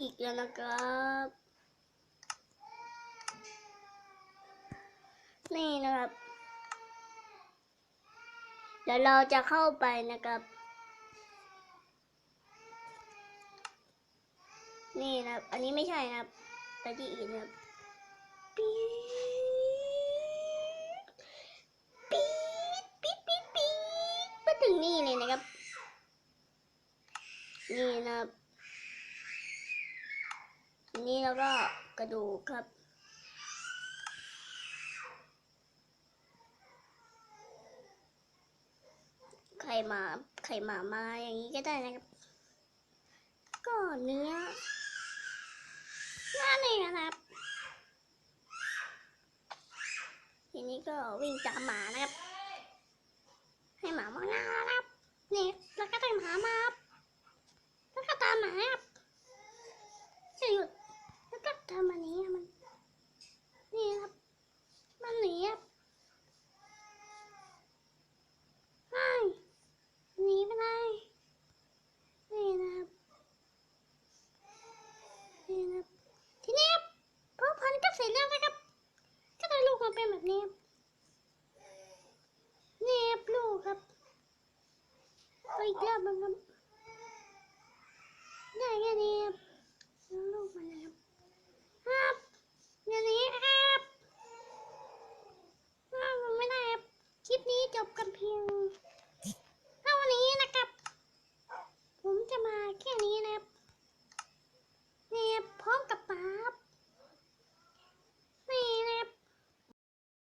อีกแล้วนะครับนี่นะครับ เดี๋ยวเราจะเข้าไปนะครับ นี่นะครับ อันนี้ไม่ใช่นะครับไปที่อื่นนะครับปี๊ดปี๊ดปี๊ดปี๊ดปี๊ดมาถึงนี่เลยนะครับ นี่นะครับ อันนี้แล้วก็กระดูกครับ ไข่หมา ไข่หมามาอย่างนี้ก็ได้นะครับ ก็เนื้อนั่นเองนะครับ ทีนี้ก็วิ่งตามหมานะครับ ให้หมามองหน้านะครับ นี่แล้วก็ตามหมามาครับแล้วก็ตามหมาครับจะหยุดามันนี้อะมัน นี่ครับ มันหนีครับไม่หนีไปเลยนี่นะครับ นี่นะครับ ทีนี้ครับพอพันก็เสร็จแล้วนะครับ ก็ได้ลูกมาเป็นแบบนี้ครับนี่ครับลูกครับเอาอีกรอบนึงครับได้แค่นี้ครับแล้วลูกมันนะครับครับอย่างนี้ครับ